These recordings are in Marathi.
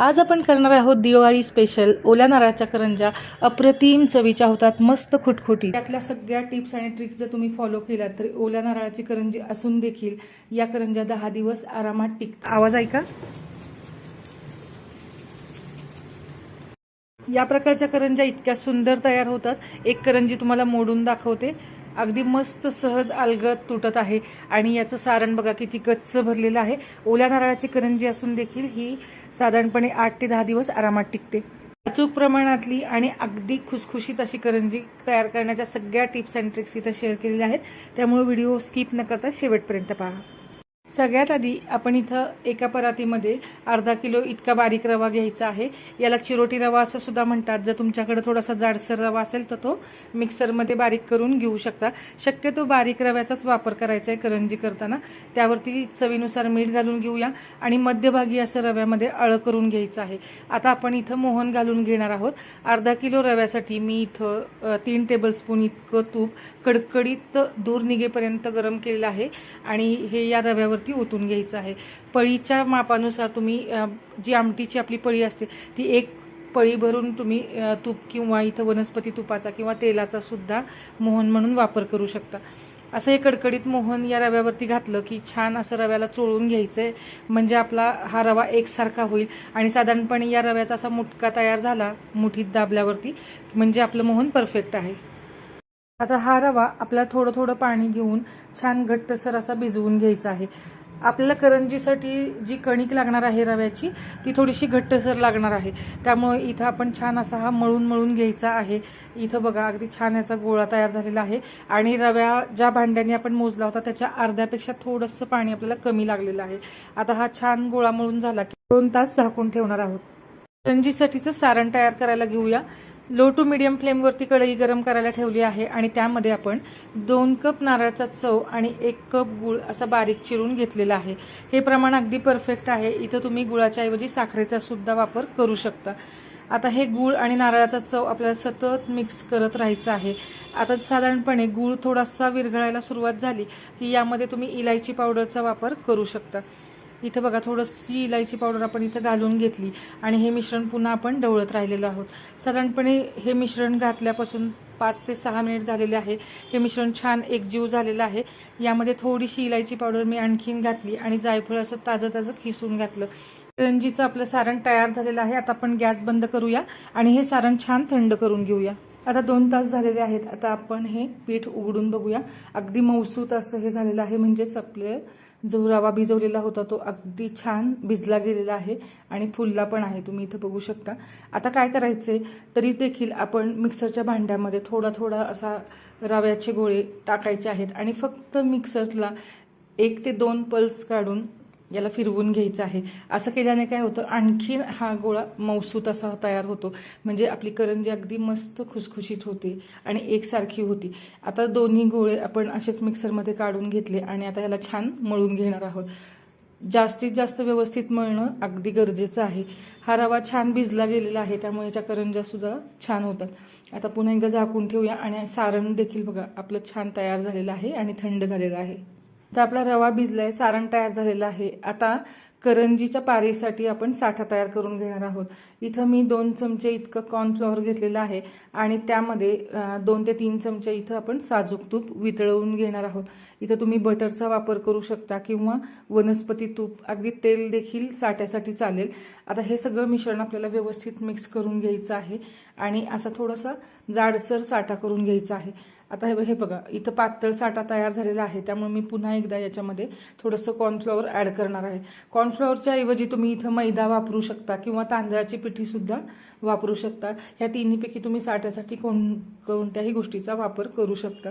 आज आपण करणार आहोत दिवाळी स्पेशल ओल्या नारळाच्या करंजा. अप्रतिम चवीच्या होतात. मस्त खुटखुटी त्यातल्या सगळ्या टिप्स आणि ट्रिक्स जर तुम्ही फॉलो केल्या तर ओल्या नारळाची करंजी असून देखील या करंजा दहा दिवस आरामात टिक आवाज ऐका. या प्रकारच्या करंजा इतक्या सुंदर तयार होतात. एक करंजी तुम्हाला मोडून दाखवते. अगदी मस्त सहज अलगद तुटत आहे. आणि याचं सारण बघा किती गच्च भरलेलं आहे. ओल्या नारळाची करंजी असून देखील ही साधारणपणे आठ ते दहा दिवस आरामात टिकते. अचूक प्रमाणातली आणि अगदी खुसखुशीत अशी करंजी तयार करण्याच्या सगळ्या टिप्स अँड ट्रिक्स इथं शेअर केलेल्या आहेत. त्यामुळे व्हिडिओ स्किप न करता शेवटपर्यंत पहा. सगळ्यात आधी आपण इथं एका परातीमध्ये अर्धा किलो इतका बारीक रवा घ्यायचा आहे. याला चिरोटी रवा असं सुद्धा म्हणतात. जर तुमच्याकडे थोडासा जाडसर रवा असेल तर तो मिक्सरमध्ये बारीक करून घेऊ शकता. शक्यतो बारीक रव्याचाच वापर करायचा आहे करंजी करताना. त्यावरती चवीनुसार मीठ घालून घेऊया आणि मध्यभागी असं रव्यामध्ये अळं करून घ्यायचं आहे. आता आपण इथं मोहन घालून घेणार आहोत. अर्धा किलो रव्यासाठी मी इथं तीन टेबलस्पून इतकं तूप कडकडीत दूर निघेपर्यंत गरम केलेलं आहे आणि हे या रव्यावरती ओतून घ्यायचं आहे. पळीच्या मापानुसार तुम्ही जी आमटीची आपली पळी असते ती एक पळी भरून तुम्ही तूप किंवा इथं वनस्पती तुपाचा किंवा तेलाचा सुद्धा मोहन म्हणून वापर करू शकता. असं हे कडकडीत मोहन या रव्यावरती घातलं की छान असं रव्याला चोळून घ्यायचं आहे म्हणजे आपला हा रवा एकसारखा होईल आणि साधारणपणे या रव्याचा असा मुटका तयार झाला मुठीत दाबल्यावरती म्हणजे आपलं मोहन परफेक्ट आहे. आता हा रवा आपल्याला थोडं थोडं पाणी घेऊन छान घट्टसर असा भिजवून घ्यायचा आहे. आपल्याला करंजीसाठी जी कणिक लागणार आहे रव्याची ती थोडीशी घट्टसर लागणार आहे. त्यामुळे इथं आपण छान असा हा मळून मळून घ्यायचा आहे. इथं बघा अगदी छान याचा गोळा तयार झालेला आहे. आणि रव्या ज्या भांड्याने आपण मोजला होता त्याच्या अर्ध्यापेक्षा थोडंसं पाणी आपल्याला कमी लागलेलं आहे. आता हा छान गोळा मळून झाला की दोन तास झाकून ठेवणार आहोत. करंजीसाठीचं सारण तयार करायला घेऊया. लो टू मिडियम फ्लेमवरती कढई गरम करायला ठेवली आहे आणि त्यामध्ये आपण दोन कप नारळाचा चव आणि एक कप गुळ असा बारीक चिरून घेतलेला आहे. हे प्रमाण अगदी परफेक्ट आहे. इथं तुम्ही गुळाच्या ऐवजी साखरेचा सुद्धा वापर करू शकता. आता हे गूळ आणि नारळाचा चव आपल्याला सतत मिक्स करत राहायचं आहे. आता साधारणपणे गूळ थोडासा विरघळायला सुरुवात झाली की यामध्ये तुम्ही इलायची पावडरचा वापर करू शकता. इथं बघा थोडंशी इलायची पावडर आपण इथं घालून घेतली आणि हे मिश्रण पुन्हा आपण ढवळत राहिलेलो आहोत. साधारणपणे हे मिश्रण घातल्यापासून पाच ते सहा मिनिट झालेले आहे. हे मिश्रण छान एकजीव झालेलं आहे. यामध्ये थोडीशी इलायची पावडर मी आणखीन घातली आणि जायफळ असं ताजं ताजं खिसून घातलं. रंजीचं आपलं सारण तयार झालेलं आहे. आता आपण गॅस बंद करूया आणि हे सारण छान थंड करून घेऊया. आता दोन तास झालेले आहेत. आता आपण हे पीठ उघडून बघूया. अगदी मौसूत असं हे झालेलं आहे. म्हणजेच आपले जो रवा भिजवलेला होता तो अगदी छान भिजला गेलेला आहे आणि फुलला पण आहे. तुम्ही इथं बघू शकता. आता काय करायचे? तरी देखील आपण मिक्सरच्या भांड्यामध्ये थोडा थोडा असा रव्याचे गोळे टाकायचे आहेत आणि फक्त मिक्सरला एक ते दोन पल्स काढून याला फिरवून घ्यायचं आहे. असं केल्याने काय होतं आणखीन हा गोळा मौसूत असा तयार होतो. म्हणजे आपली करंजी अगदी मस्त खुसखुशीत होते आणि एकसारखी होती. आता दोन्ही गोळे आपण असेच मिक्सरमध्ये काढून घेतले आणि आता याला छान मळून घेणार आहोत. जास्तीत जास्त व्यवस्थित मळणं अगदी गरजेचं आहे. हा रवा छान भिजला गेलेला आहे त्यामुळे याच्या करंज्यासुद्धा छान होतात. आता पुन्हा एकदा झाकून ठेवूया आणि सारण देखील बघा आपलं छान तयार झालेलं आहे आणि थंड झालेलं आहे. तर आपला रवा भिजलाय सारण तयार झालेलं आहे. आता करंजीच्या पारीसाठी आपण साठा तयार करून घेणार आहोत. इथं मी दोन चमचे इतकं कॉर्नफ्लॉवर घेतलेलं आहे आणि त्यामध्ये दोन ते तीन चमचे इथं आपण साजूक तूप वितळवून घेणार आहोत. इथं तुम्ही बटरचा वापर करू शकता किंवा वनस्पती तूप. अगदी तेल देखील साठ्यासाठी चालेल. आता हे सगळं मिश्रण आपल्याला व्यवस्थित मिक्स करून घ्यायचं आहे आणि असा थोडासा जाडसर साठा करून घ्यायचा आहे. आता हे हे बघा इथं पातळ साठा तयार झालेला आहे. त्यामुळे मी पुन्हा एकदा याच्यामध्ये थोडंसं कॉर्नफ्लॉवर ॲड करणार आहे. कॉर्नफ्लॉवरच्या ऐवजी तुम्ही इथं मैदा वापरू शकता किंवा तांदळाची पिठीसुद्धा वापरू शकता. ह्या तिन्हीपैकी तुम्ही साठ्यासाठी कोण कोणत्याही गोष्टीचा वापर करू शकता.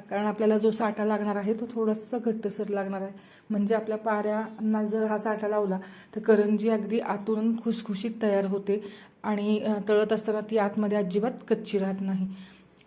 कारण आपल्याला जो साठा लागणार आहे तो थोडासा घट्टसर लागणार आहे. म्हणजे आपल्या पाऱ्यांना जर हा साठा लावला तर करंजी अगदी आतून खुसखुशीत तयार होते आणि तळत असताना ती आतमध्ये अजिबात कच्ची राहत नाही.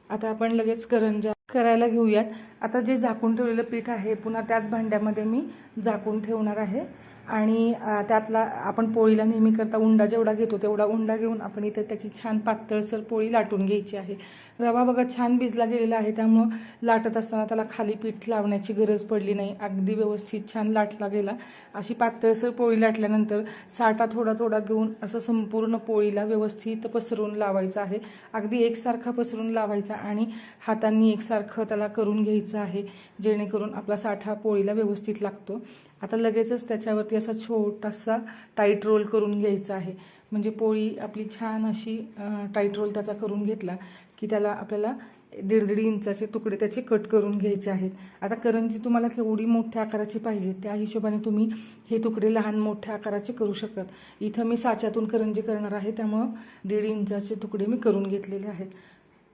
आता आपण लगेच करंजा करायला घेऊयात. आता जे झाकून ठेवलेलं पीठ आहे पुन्हा त्याच भांड्यामध्ये मी झाकून ठेवणार आहे. आणि त्यातला आपण पोळीला नेहमी करता उंडा जेवढा घेतो तेवढा उंडा घेऊन आपण इथे त्याची छान पातळसर पोळी लाटून घ्यायची आहे. रवा बघा छान भिजला गेलेला आहे त्यामुळं लाटत असताना त्याला खाली पीठ लावण्याची गरज पडली नाही. अगदी व्यवस्थित छान लाटला गेला. अशी पातळसर पोळी लाटल्यानंतर साठा थोडा थोडा घेऊन असं संपूर्ण पोळीला व्यवस्थित पसरून लावायचं आहे. अगदी एकसारखा पसरून लावायचा आणि हातांनी एकसारखं त्याला करून घ्यायचं आहे जेणेकरून आपला साठा पोळीला व्यवस्थित लागतो. आता लगेचच त्याच्यावरती असा छोटासा टाईट रोल करून घ्यायचा आहे. म्हणजे पोळी आपली छान अशी टाईट रोल त्याचा करून घेतला की त्याला आपल्याला दीड दीड इंचाचे तुकडे त्याचे कट करून घ्यायचे आहेत. आता करंजी तुम्हाला केवढी मोठ्या आकाराची पाहिजे त्या हिशोबाने तुम्ही हे तुकडे लहान मोठ्या आकाराचे करू शकतात. इथं मी साच्यातून करंजी करणार आहे त्यामुळं दीड इंचाचे तुकडे मी करून घेतलेले आहेत.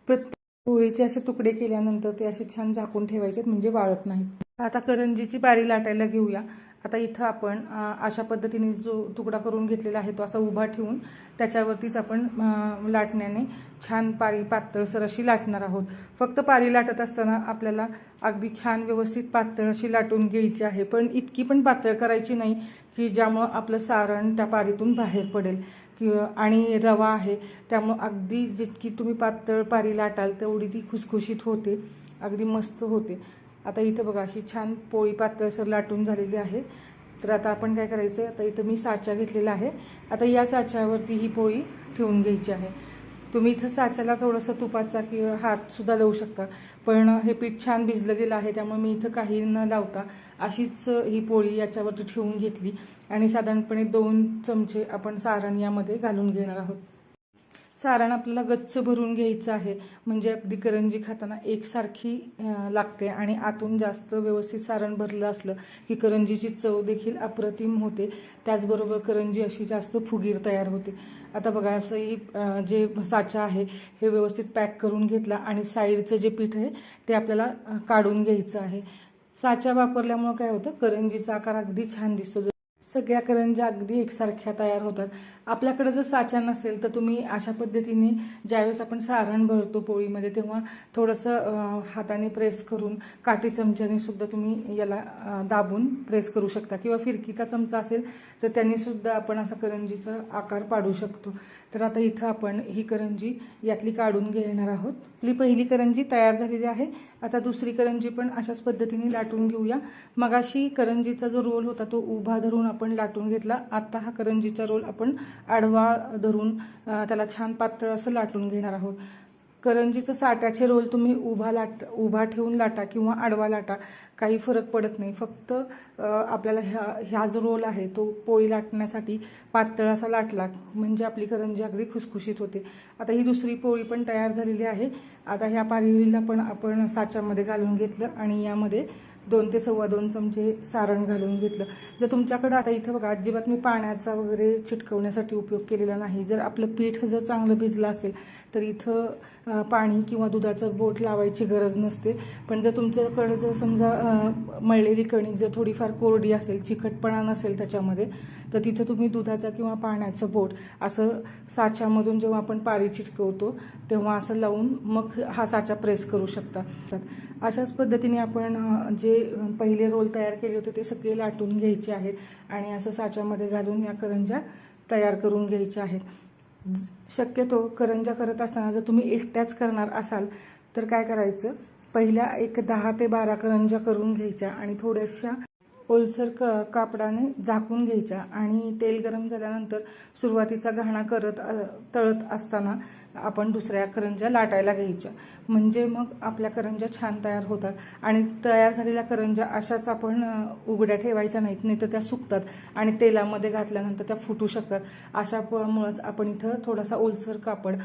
प्रत्येक पोळीचे असे तुकडे केल्यानंतर ते असे छान झाकून ठेवायचे म्हणजे वाळत नाहीत. आता करंजीची बारी लाटायला घेऊया. आता इथं आपण अशा पद्धतीने जो तुकडा करून घेतलेला आहे तो असा उभा ठेवून त्याच्यावरतीच आपण लाटण्याने छान पारी पातळसर अशी लाटणार आहोत. फक्त पारी लाटत असताना आपल्याला अगदी छान व्यवस्थित पातळ अशी लाटून घ्यायची आहे. पण इतकी पण पातळ करायची नाही की ज्यामुळं आपलं सारण त्या पारीतून बाहेर पडेल. किंवा आणि रवा आहे त्यामुळं अगदी जितकी तुम्ही पातळ पारी लाटाल तेवढी ती खुसखुशीत होते. अगदी मस्त होते. आता इथं बघा अशी छान पोळी पातळसर लाटून झालेली आहे. तर आता आपण काय करायचं आता इथं मी साचा घेतलेला आहे. आता या साच्यावरती ही पोळी ठेवून घ्यायची आहे. तुम्ही इथं साच्याला थोडंसं तुपाचा किंवा हातसुद्धा लावू शकता. पण हे पीठ छान भिजलं गेलं आहे त्यामुळे मी इथं काही न लावता अशीच ही पोळी याच्यावरती ठेवून घेतली. आणि साधारणपणे दोन चमचे आपण सारण यामध्ये घालून घेणार आहोत. सारण आपल्याला गच्च भरून घ्यायचं आहे. म्हणजे अगदी करंजी खाताना एकसारखी लागते आणि आतून जास्त व्यवस्थित सारण भरलं असलं की करंजीची चव देखील अप्रतिम होते. त्याचबरोबर करंजी अशी जास्त फुगीर तयार होते. आता बघा असं ही जे साचा आहे हे व्यवस्थित पॅक करून घेतला आणि साईडचं जे पीठ आहे ते आपल्याला काढून घ्यायचं आहे. साचा वापरल्यामुळं काय होतं? करंजीचा आकार अगदी छान दिसतो. सगळ्या करंज्या अगदी एकसारख्या तयार होतात. आपल्याकडे जर साचा नसेल तर तुम्ही अशा पद्धतीने ज्यावेळेस आपण सारण भरतो पोळीमध्ये तेव्हा थोडंसं हाताने प्रेस करून काठी चमच्याने सुद्धा तुम्ही याला दाबून प्रेस करू शकता. किंवा फिरकीचा चमचा असेल तर त्यांनी सुद्धा आपण असा करंजीचा आकार पाडू शकतो. तर आता इथं आपण ही करंजी यातली काढून घेणार आहोत. आपली पहिली करंजी तयार झालेली आहे. आता दुसरी करंजी पण अशाच पद्धतीने लाटून घेऊया. मगाशी करंजीचा जो रोल होता तो उभा धरून आपण लाटून घेतला. आता हा करंजीचा रोल आपण आडवा धरून त्याला छान पातळ असं लाटून घेणार आहोत. करंजीचं साट्याचे रोल तुम्ही उभा लाट उभा ठेवून लाटा किंवा आडवा लाटा काही फरक पडत नाही. फक्त आपल्याला ह्या ह्या जो रोल आहे तो पोळी लाटण्यासाठी पातळ असा लाटला म्हणजे आपली करंजी अगदी खुसखुशीत होते. आता ही दुसरी पोळी पण तयार झालेली आहे. आता ह्या पारिवरीला पण आपण साच्यामध्ये घालून घेतलं आणि यामध्ये दोन ते सव्वा दोन चमचे सारण घालून घेतलं. जर तुमच्याकडं आता इथं बघा अजिबात मी पाण्याचा वगैरे चिटकवण्यासाठी उपयोग केलेला नाही. जर आपलं पीठ जर चांगलं भिजलं असेल तर इथं पाणी किंवा दुधाचं बोट लावायची गरज नसते. पण जर तुमच्याकडं जर समजा मळलेली कणिक जर थोडीफार कोरडी असेल चिकटपणा नसेल त्याच्यामध्ये तर तिथं तुम्ही दुधाचा किंवा पाण्याचं बोट असं साच्यामधून जेव्हा आपण पारी चिटकवतो तेव्हा असं लावून मग हा साचा प्रेस करू शकता. अशाच पद्धतीने आपण जे पहिले रोल तयार केले होते ते सगळे लाटून घ्यायचे आहेत आणि असं साच्यामध्ये घालून या करंज्या तयार करून घ्यायच्या आहेत. शक्यतो करंज्या करत असताना जर तुम्ही एकट्याच करणार असाल तर काय करायचं? पहिल्या एक दहा ते बारा करंज्या करून घ्यायच्या आणि थोड्याशा ओलसर क कापडाने झाकून घ्यायच्या आणि तेल गरम झाल्यानंतर सुरुवातीचा घाणा करत तळत असताना आपण दुसऱ्या करंज्या लाटायला घ्यायच्या. म्हणजे मग आपल्या करंज्या छान तयार होतात आणि तयार झालेल्या करंज्या अशाच आपण उघड्या ठेवायच्या नाहीत नाही तर त्या सुकतात आणि तेलामध्ये घातल्यानंतर त्या फुटू शकतात. अशामुळंच आपण इथं थोडासा ओलसर कापड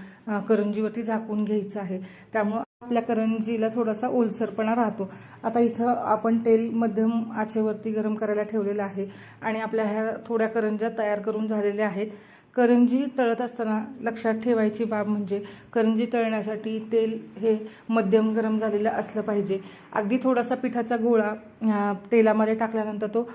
करंजीवरती झाकून घ्यायचं आहे. त्यामुळं आपल्या करंजीला थोडासा ओलसरपणा राहतो. आता इथं आपण तेल मध्यम आचेवरती गरम करायला ठेवलेलं आहे आणि आपल्या ह्या थोड्या करंज्या तयार करून झालेल्या आहेत. करंजी तळत असताना लक्षात ठेवायची बाब म्हणजे करंजी तळण्यासाठी तेल हे मध्यम गरम झालेलं असलं पाहिजे. अगदी थोडासा पिठाचा गोळा तेलामध्ये टाकल्यानंतर तो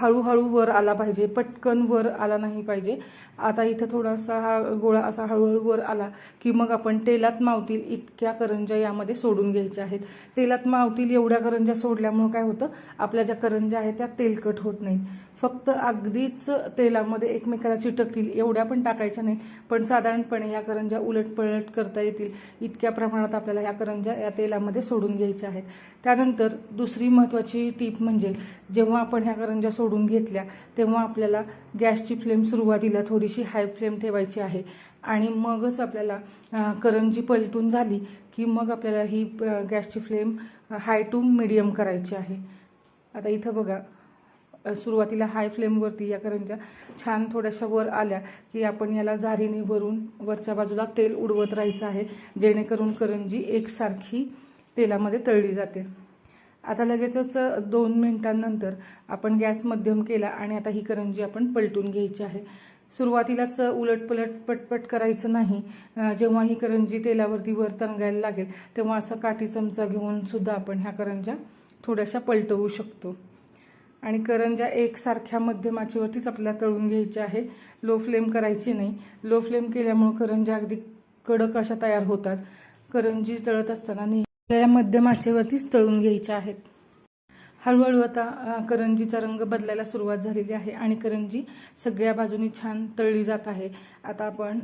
हळूहळू वर आला पाहिजे. पटकन वर आला नाही पाहिजे. आता इथं थोडासा हा गोळा असा हळूहळू वर आला की मग आपण तेलात मावतील इतक्या करंज्या यामध्ये सोडून घ्यायच्या आहेत. तेलात मावतील एवढ्या करंज्या सोडल्यामुळं काय होतं? आपल्या ज्या करंज्या आहेत त्या तेलकट होत नाहीत. फक्त अगदीच तेलामध्ये एकमेकाला चिटकतील एवढ्या पण टाकायच्या नाही. पण साधारणपणे ह्या करंज्या उलटपलट करता येतील. इतक्या प्रमाणात आपल्याला ह्या करंज्या या तेलामध्ये सोडून घ्यायच्या आहेत. त्यानंतर दुसरी महत्त्वाची टीप म्हणजे जेव्हा आपण ह्या करंज्या सोडून घेतल्या तेव्हा आपल्याला गॅसची फ्लेम सुरुवातीला थोडीशी हाय फ्लेम ठेवायची आहे. आणि मगच आपल्याला करंजी पलटून झाली की मग आपल्याला ही गॅसची फ्लेम हाय टू मिडियम करायची आहे. आता इथं बघा सुरुवातीला हाय फ्लेमवरती या करंज्या छान थोड्याशा वर आल्या की आपण याला झारीने भरून वरच्या बाजूला तेल उडवत राहायचं आहे जेणेकरून करंजी एकसारखी तेलामध्ये तळली जाते. आता लगेचच दोन मिनिटांनंतर आपण गॅस मध्यम केला आणि आता ही करंजी आपण पलटून घ्यायची आहे. सुरुवातीलाच उलटपलट पटपट करायचं नाही. जेव्हा ही करंजी तेलावरती वर तरंगायला लागेल तेव्हा असा काठी चमचा घेऊन सुद्धा आपण ह्या करंज्या थोड्याशा पलटवू शकतो. आणि करंज्या एकसारख्या मध्यमाचीवरतीच आपल्याला तळून घ्यायच्या आहे लो फ्लेम करायची नाही. लो फ्लेम केल्यामुळं करंज्या अगदी कडक अशा तयार होतात. करंजी तळत असताना नेहमी आपल्याला मध्यमाचेवरतीच तळून घ्यायच्या आहेत. हळूहळू आता करंजीचा रंग बदलायला सुरुवात झालेली आहे आणि करंजी सगळ्या बाजूनी छान तळली जात आहे. आता आपण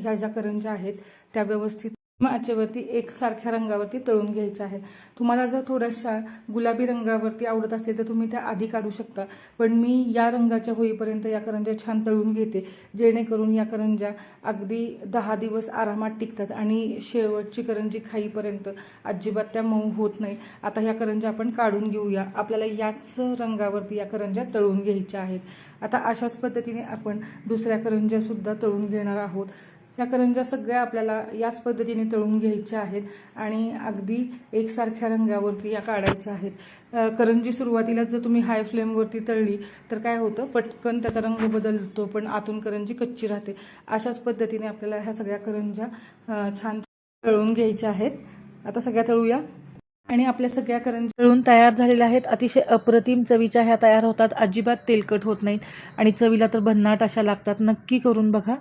ह्या ज्या करंज्या आहेत त्या व्यवस्थित आचेवरती एकसारख्या रंगावरती तळून घ्यायच्या आहेत. तुम्हाला जर थोड्याशा गुलाबी रंगावरती आवडत असेल तर तुम्ही त्या आधी काढू शकता. पण मी या रंगाच्या होईपर्यंत या करंज्या छान तळून घेते. जेणेकरून या करंज्या अगदी दहा दिवस आरामात टिकतात आणि शेवटची करंजी खाईपर्यंत अजिबात त्या मऊ होत नाही. आता ह्या करंज्या आपण काढून घेऊया. आपल्याला याच रंगावरती या करंज्या तळून घ्यायच्या आहेत. आता अशाच पद्धतीने आपण दुसऱ्या करंज्यासुद्धा तळून घेणार आहोत. या करंज्या सगळ्या आपल्याला याच पद्धतीने तळून घ्यायच्या आहेत आणि अगदी एकसारख्या रंगावरती या काढायच्या आहेत. करंजी सुरुवातीला जर तुम्ही हाय फ्लेमवरती तळली तर काय होतं? पटकन त्याचा रंग बदलतो पण आतून करंजी कच्ची राहते. अशाच पद्धतीने आपल्याला ह्या सगळ्या करंज्या छान तळून घ्यायच्या आहेत. आता सगळ्या तळूया. आणि आपल्या सगळ्या करंजी तळून तयार झालेल्या आहेत. अतिशय अप्रतिम चवीच्या ह्या तयार होतात. अजिबात तेलकट होत नाहीत. आणि चवीला तर भन्नाट अशा लागतात. नक्की करून बघा.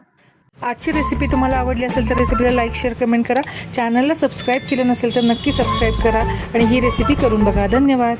आजची रेसिपी तुम्हाला आवडली असेल तर रेसिपीला लाईक शेअर कमेंट करा. चॅनलला सबस्क्राईब केलं नसेल तर नक्की सबस्क्राईब करा. आणि ही रेसिपी करून बघा. धन्यवाद.